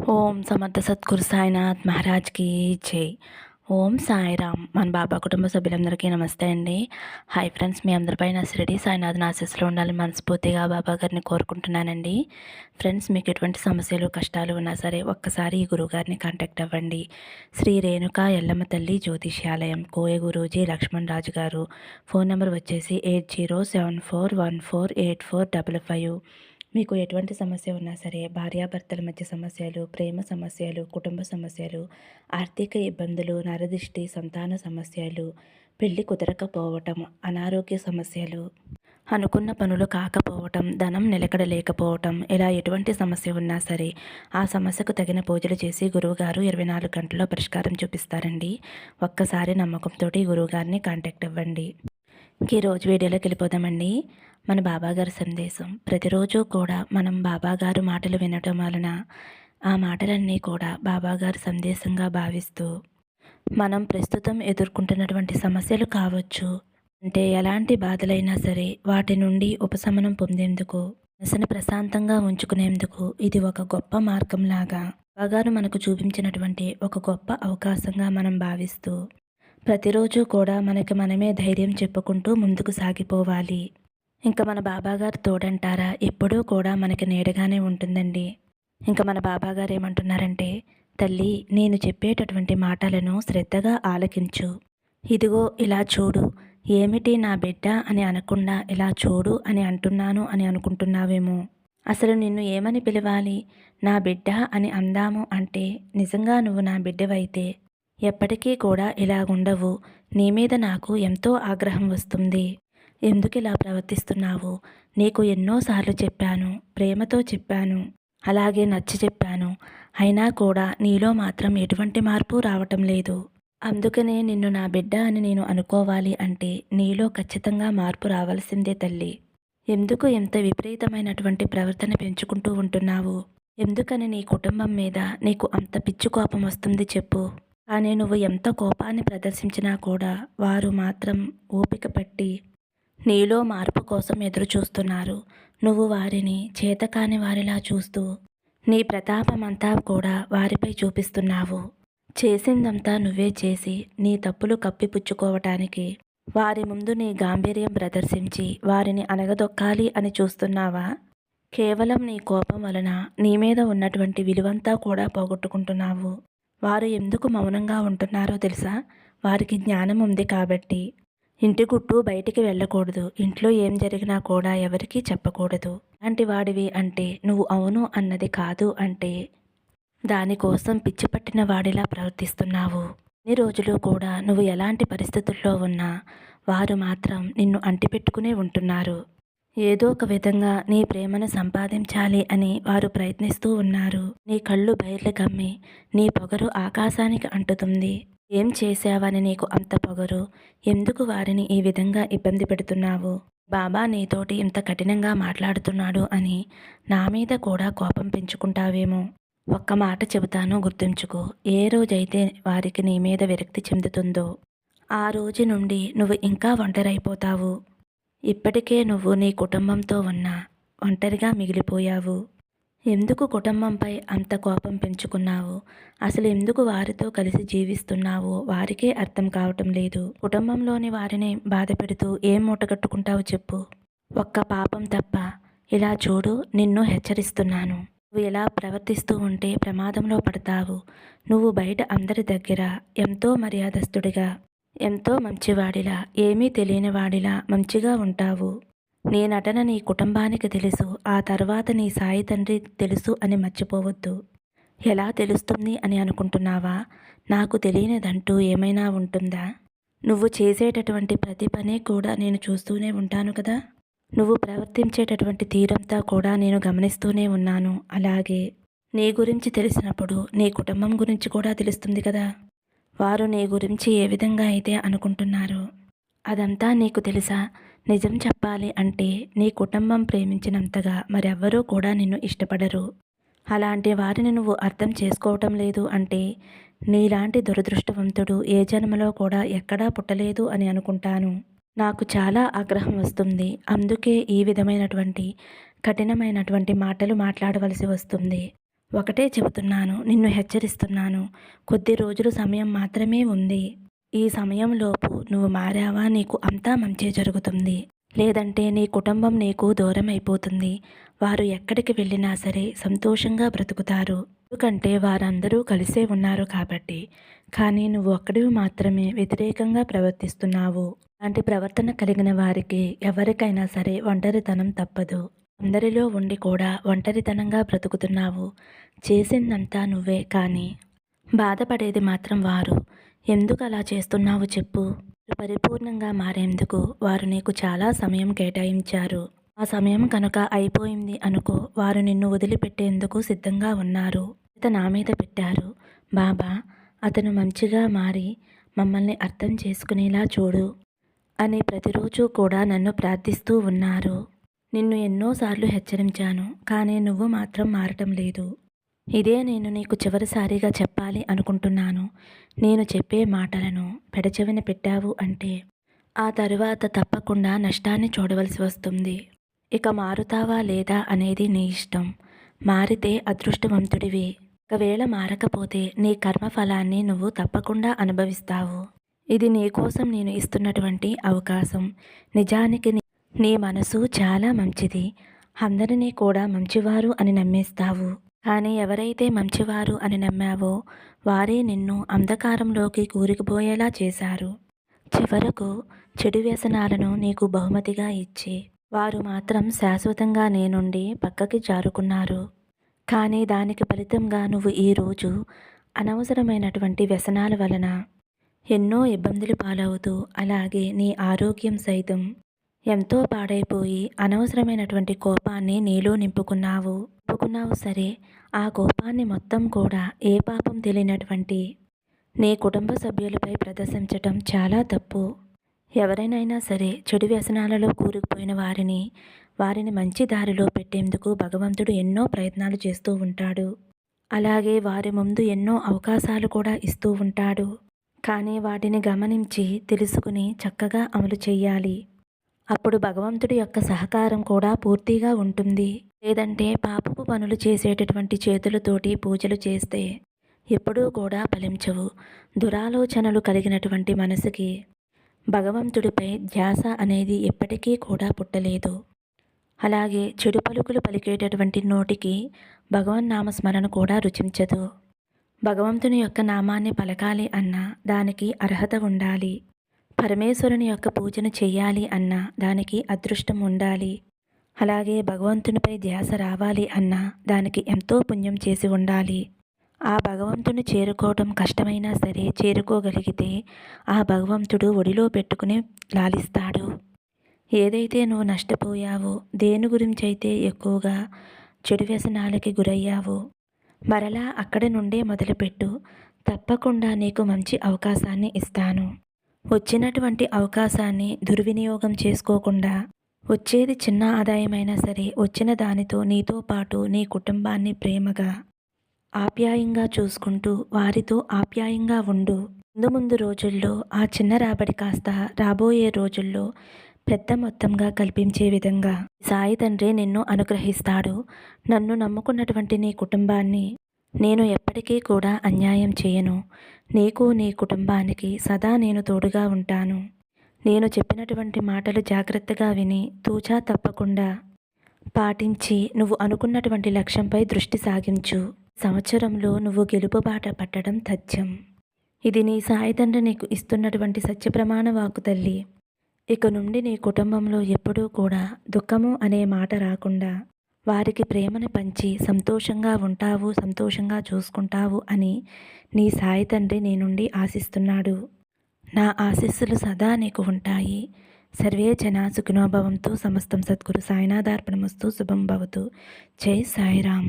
ఓం సమర్థ సద్గురు సాయినాథ్ మహారాజ్కి జై. ఓం సాయిరామ్. మన బాబా కుటుంబ సభ్యులందరికీ నమస్తే అండి. హాయ్ ఫ్రెండ్స్ మీ అందరిపైన షిరిడి సాయినాథ్ ఆశీస్సులో ఉండాలి మనస్ఫూర్తిగా బాబా గారిని కోరుకుంటున్నానండి. ఫ్రెండ్స్ మీకు ఎటువంటి సమస్యలు కష్టాలు ఉన్నా సరే ఒక్కసారి ఈ గురువుగారిని కాంటాక్ట్ అవ్వండి. శ్రీ రేణుక ఎల్లమ్మ తల్లి జ్యోతిష్యాలయం కోయ గురూజీ లక్ష్మణ్ రాజు గారు. ఫోన్ నెంబర్ వచ్చేసి eight zero seven four one four eight four double five. మీకు ఎటువంటి సమస్య ఉన్నా సరే భార్యాభర్తల మధ్య సమస్యలు ప్రేమ సమస్యలు కుటుంబ సమస్యలు ఆర్థిక ఇబ్బందులు నరదిష్టి సంతాన సమస్యలు పెళ్ళి కుదరకపోవటం అనారోగ్య సమస్యలు అనుకున్న పనులు కాకపోవటం ధనం నిలకడ లేకపోవటం ఇలా ఎటువంటి సమస్య ఉన్నా సరే ఆ సమస్యకు తగిన పూజలు చేసి గురువుగారు ఇరవై నాలుగు గంటల్లో పరిష్కారం చూపిస్తారండి. ఒక్కసారి నమ్మకంతో గురువుగారిని కాంటాక్ట్ అవ్వండి. ఈరోజు వీడియోలోకి వెళ్ళిపోదామండి. మన బాబాగారి సందేశం. ప్రతిరోజు కూడా మనం బాబాగారు మాటలు వినటం వలన ఆ మాటలన్నీ కూడా బాబాగారి సందేశంగా భావిస్తూ మనం ప్రస్తుతం ఎదుర్కొంటున్నటువంటి సమస్యలు కావచ్చు అంటే ఎలాంటి బాధలైనా సరే వాటి నుండి ఉపశమనం పొందేందుకు మనసును ప్రశాంతంగా ఉంచుకునేందుకు ఇది ఒక గొప్ప మార్గంలాగా బాబాగారు మనకు చూపించినటువంటి ఒక గొప్ప అవకాశంగా మనం భావిస్తూ ప్రతిరోజు కూడా మనకి మనమే ధైర్యం చెప్పుకుంటూ ముందుకు సాగిపోవాలి. ఇంకా మన బాబాగారు తోడంటారా? ఎప్పుడూ కూడా మనకి నీడగానే ఉంటుందండి. ఇంకా మన బాబాగారు ఏమంటున్నారంటే తల్లి నేను చెప్పేటటువంటి మాటలను శ్రద్ధగా ఆలకించు. ఇదిగో ఇలా చూడు. ఏమిటి నా బిడ్డ అని అనకుండా ఇలా చూడు అని అంటున్నాను అని అనుకుంటున్నావేమో. అసలు నిన్ను ఏమని పిలవాలి? నా బిడ్డ అని అందాము అంటే నిజంగా నువ్వు నా బిడ్డవైతే ఎప్పటికీ కూడా ఇలాగుండవు. నీ మీద నాకు ఎంతో ఆగ్రహం వస్తుంది. ఎందుకు ఇలా ప్రవర్తిస్తున్నావు? నీకు ఎన్నోసార్లు చెప్పాను. ప్రేమతో చెప్పాను. అలాగే నచ్చి చెప్పాను. అయినా కూడా నీలో మాత్రం ఎటువంటి మార్పు రావటం లేదు. అందుకనే నిన్ను నా బిడ్డ అని నేను అనుకోవాలి అంటే నీలో ఖచ్చితంగా మార్పు రావాల్సిందే తల్లి. ఎందుకు ఎంత విపరీతమైనటువంటి ప్రవర్తన పెంచుకుంటూ ఉంటున్నావు? ఎందుకని నీ కుటుంబం మీద నీకు అంత పిచ్చి కోపం వస్తుంది చెప్పు. కానీ నువ్వు ఎంత కోపాన్ని ప్రదర్శించినా కూడా వారు మాత్రం ఓపిక పట్టి నీలో మార్పు కోసం ఎదురు చూస్తున్నారు నువ్వు వారిని చేతకాని వారిలా చూస్తూ నీ ప్రతాపమంతా కూడా వారిపై చూపిస్తున్నావు. చేసిందంతా నువ్వే చేసి నీ తప్పులు కప్పిపుచ్చుకోవటానికి వారి ముందు నీ గాంభీర్యం ప్రదర్శించి వారిని అనగదొక్కాలి అని చూస్తున్నావా? కేవలం నీ కోపం వలన నీ మీద ఉన్నటువంటి విలువంతా కూడా పోగొట్టుకుంటున్నావు. వారు ఎందుకు మౌనంగా ఉంటున్నారో తెలుసా? వారికి జ్ఞానం ఉంది కాబట్టి. ఇంటి గుట్టు బయటికి వెళ్ళకూడదు. ఇంట్లో ఏం జరిగినా కూడా ఎవరికీ చెప్పకూడదు. అలాంటి వాడివి అంటే నువ్వు అవును అన్నది కాదు అంటే దానికోసం పిచ్చి పట్టిన వాడిలా ప్రవర్తిస్తున్నావు. ఇన్ని రోజులు కూడా నువ్వు ఎలాంటి పరిస్థితుల్లో ఉన్నా వారు మాత్రం నిన్ను అంటిపెట్టుకునే ఉంటున్నారు. ఏదో ఒక విధంగా నీ ప్రేమను సంపాదించాలి అని వారు ప్రయత్నిస్తూ ఉన్నారు. నీ కళ్ళు బయర్లు గమ్మి నీ పొగరు ఆకాశానికి అంటుతుంది. ఏం చేశావని నీకు అంత పొగరు? ఎందుకు వారిని ఈ విధంగా ఇబ్బంది పెడుతున్నావు? బాబా నీతోటి ఇంత కఠినంగా మాట్లాడుతున్నాడు అని నా మీద కూడా కోపం పెంచుకుంటావేమో? ఒక్క మాట చెబుతాను గుర్తుంచుకో. ఏ రోజైతే వారికి నీ మీద విరక్తి చెందుతుందో ఆ రోజు నుండి నువ్వు ఇంకా ఒంటరైపోతావు. ఇప్పటికే నువ్వు నీ కుటుంబంతో ఉన్న ఒంటరిగా మిగిలిపోయావు. ఎందుకు కుటుంబంపై అంత కోపం పెంచుకున్నావు? అసలు ఎందుకు వారితో కలిసి జీవిస్తున్నావో? వారికే అర్థం కావటం లేదు. కుటుంబంలోని వారిని బాధ పెడుతూ ఏం మూటగట్టుకుంటావు చెప్పు. ఒక్క పాపం తప్ప. ఇలా చూడు నిన్ను హెచ్చరిస్తున్నాను. నువ్వు ఇలా ప్రవర్తిస్తూ ఉంటే ప్రమాదంలో పడతావు. నువ్వు బయట అందరి దగ్గర ఎంతో మర్యాదస్తుడిగా ఎంతో మంచివాడిలా ఏమీ తెలియని వాడిలా మంచిగా ఉంటావు. నీ నటన నీ కుటుంబానికి తెలుసు ఆ తర్వాత నీ సాయి తండ్రి తెలుసు అని మర్చిపోవద్దు. ఎలా తెలుస్తుంది అని అనుకుంటున్నావా? నాకు తెలియనిదంటూ ఏమైనా ఉంటుందా? నువ్వు చేసేటటువంటి ప్రతి పని కూడా నేను చూస్తూనే ఉంటాను కదా? నువ్వు ప్రవర్తించేటటువంటి తీరంతా కూడా నేను గమనిస్తూనే ఉన్నాను. అలాగే నీ గురించి తెలిసినప్పుడు నీ కుటుంబం గురించి కూడా తెలుస్తుంది కదా? వారు నీ గురించి ఏ విధంగా అయితే అనుకుంటున్నారు అదంతా నీకు తెలుసా? నిజం చెప్పాలి అంటే నీ కుటుంబం ప్రేమించినంతగా మరెవ్వరూ కూడా నిన్ను ఇష్టపడరు. అలాంటి వారిని నువ్వు అర్థం చేసుకోవటం లేదు అంటే నీలాంటి దురదృష్టవంతుడు ఏ జన్మలో కూడా ఎక్కడా పుట్టలేదు అని అనుకుంటాను. నాకు చాలా ఆగ్రహం వస్తుంది. అందుకే ఈ విధమైనటువంటి కఠినమైనటువంటి మాటలు మాట్లాడవలసి వస్తుంది. ఒకటే చెబుతున్నాను నిన్ను హెచ్చరిస్తున్నాను. కొద్ది రోజులు సమయం మాత్రమే ఉంది. ఈ సమయంలోపు నువ్వు మారావా నీకు అంతా మంచి జరుగుతుంది. లేదంటే నీ కుటుంబం నీకు దూరం అయిపోతుంది వారు ఎక్కడికి వెళ్ళినా సరే సంతోషంగా బ్రతుకుతారు. ఎందుకంటే వారందరూ కలిసే ఉన్నారు కాబట్టి. కానీ నువ్వు ఒక్కడివి మాత్రమే వ్యతిరేకంగా ప్రవర్తిస్తున్నావు. అలాంటి ప్రవర్తన కలిగిన వారికి ఎవరికైనా సరే ఒంటరితనం తప్పదు. అందరిలో ఉండి కూడా ఒంటరితనంగా బ్రతుకుతున్నావు. చేసిందంతా నువ్వే కానీ బాధపడేది మాత్రం వారు. ఎందుకు అలా చేస్తున్నావు చెప్పు. పరిపూర్ణంగా మారేందుకు వారు నీకు చాలా సమయం కేటాయించారు. ఆ సమయం కనుక అయిపోయింది అనుకో వారు నిన్ను వదిలిపెట్టేందుకు సిద్ధంగా ఉన్నారు. అతను నా మీద పెట్టారు. బాబా అతను మంచిగా మారి మమ్మల్ని అర్థం చేసుకునేలా చూడు అని ప్రతిరోజు కూడా నన్ను ప్రార్థిస్తూ ఉన్నారు. నిన్ను ఎన్నోసార్లు హెచ్చరించాను కానీ నువ్వు మాత్రం మారటం లేదు. ఇదే నేను నీకు చివరిసారిగా చెప్పాలి అనుకుంటున్నాను. నేను చెప్పే మాటలను పెడచెవిన పెట్టావు అంటే ఆ తరువాత తప్పకుండా నష్టాన్ని చూడవలసి వస్తుంది. ఇక మారుతావా లేదా అనేది నీ ఇష్టం. మారితే అదృష్టవంతుడివి. ఒకవేళ మారకపోతే నీ కర్మఫలాన్ని నువ్వు తప్పకుండా అనుభవిస్తావు. ఇది నీ కోసం నేను ఇస్తున్నటువంటి అవకాశం. నిజానికి నీ మనసు చాలా మంచిది. అందరినీ కూడా మంచివారు అని నమ్మేస్తావు. కానీ ఎవరైతే మంచివారు అని నమ్మావో వారే నిన్ను అంధకారంలోకి కూరుకుపోయేలా చేశారు. చివరకు చెడు వ్యసనాలను నీకు బహుమతిగా ఇచ్చి వారు మాత్రం శాశ్వతంగా నేనుండి పక్కకి జారుకున్నారు. కానీ దానికి ఫలితంగా నువ్వు ఈరోజు అనవసరమైనటువంటి వ్యసనాల వలన ఎన్నో ఇబ్బందులు పాలవుతూ అలాగే నీ ఆరోగ్యం సైతం ఎంతో పాడైపోయి అనవసరమైనటువంటి కోపాన్ని నీలో నింపుకున్నావు. నింపుకున్నావు సరే. ఆ కోపాన్ని మొత్తం కూడా ఏ పాపం తెలియనటువంటి నీ కుటుంబ సభ్యులపై ప్రదర్శించటం చాలా తప్పు. ఎవరైనా సరే చెడు వ్యసనాలలో కూరుకుపోయిన వారిని వారిని మంచి దారిలో పెట్టేందుకు భగవంతుడు ఎన్నో ప్రయత్నాలు చేస్తూ ఉంటాడు. అలాగే వారి ముందు ఎన్నో అవకాశాలు కూడా ఇస్తూ ఉంటాడు. కానీ వాటిని గమనించి తెలుసుకుని చక్కగా అమలు చేయాలి అప్పుడు భగవంతుడి యొక్క సహకారం కూడా పూర్తిగా ఉంటుంది. లేదంటే పాపపు పనులు చేసేటటువంటి చేతులతోటి పూజలు చేస్తే ఎప్పుడూ కూడా ఫలించవు. దురాలోచనలు కలిగినటువంటి మనసుకి భగవంతుడిపై ధ్యాస అనేది ఎప్పటికీ కూడా పుట్టలేదు. అలాగే చెడు పలుకులు పలికేటటువంటి నోటికి భగవన్ నామస్మరణ కూడా రుచించదు. భగవంతుని యొక్క నామాన్ని పలకాలి అన్నా దానికి అర్హత ఉండాలి. పరమేశ్వరుని యొక్క పూజను చేయాలి అన్నా దానికి అదృష్టం ఉండాలి. అలాగే భగవంతునిపై ధ్యాస రావాలి అన్నా దానికి ఎంతో పుణ్యం చేసి ఉండాలి. ఆ భగవంతుని చేరుకోవడం కష్టమైనా సరే చేరుకోగలిగితే ఆ భగవంతుడు ఒడిలో పెట్టుకుని లాలిస్తాడు. ఏదైతే నువ్వు నష్టపోయావో దేని గురించి అయితే ఎక్కువగా చెడు వ్యసనాలకి గురయ్యావో మరలా అక్కడి నుండే మొదలుపెట్టు. తప్పకుండా నీకు మంచి అవకాశాన్ని ఇస్తాను. వచ్చినటువంటి అవకాశాన్ని దుర్వినియోగం చేసుకోకుండా వచ్చేది చిన్న ఆదాయమైనా సరే వచ్చిన దానితో నీతో పాటు నీ కుటుంబాన్ని ప్రేమగా ఆప్యాయంగా చూసుకుంటూ వారితో ఆప్యాయంగా ఉండు. ముందు ముందు రోజుల్లో ఆ చిన్న రాబడి కాస్త రాబోయే రోజుల్లో పెద్ద మొత్తంగా కల్పించే విధంగా. సాయి తండ్రి నిన్ను అనుగ్రహిస్తాడు. నన్ను నమ్ముకున్నటువంటి నీ కుటుంబాన్ని నేను ఎప్పటికీ కూడా అన్యాయం చేయను. నీకు నీ కుటుంబానికి సదా నేను తోడుగా ఉంటాను. నేను చెప్పినటువంటి మాటలు జాగ్రత్తగా విని తూచా తప్పకుండా పాటించి నువ్వు అనుకున్నటువంటి లక్ష్యంపై దృష్టి సాగించు. సంవత్సరంలో నువ్వు గెలుపు బాట పట్టడం తథ్యం. ఇది నీ సాయితండ్రి నీకు ఇస్తున్నటువంటి సత్యప్రమాణ వాకు తల్లి. ఇక నుండి నీ కుటుంబంలో ఎప్పుడూ కూడా దుఃఖము అనే మాట రాకుండా వారికి ప్రేమను పంచి సంతోషంగా ఉంటావు సంతోషంగా చూసుకుంటావు అని నీ సాయి తండ్రి నీ నుండి ఆశిస్తున్నాడు. నా ఆశీస్సులు సదా నీకు ఉంటాయి. సర్వే జనా సుఖినోభవంతో సమస్తం సద్గురు సాయినాథార్పణమస్తు శుభం భవతు. జై సాయిరామ్.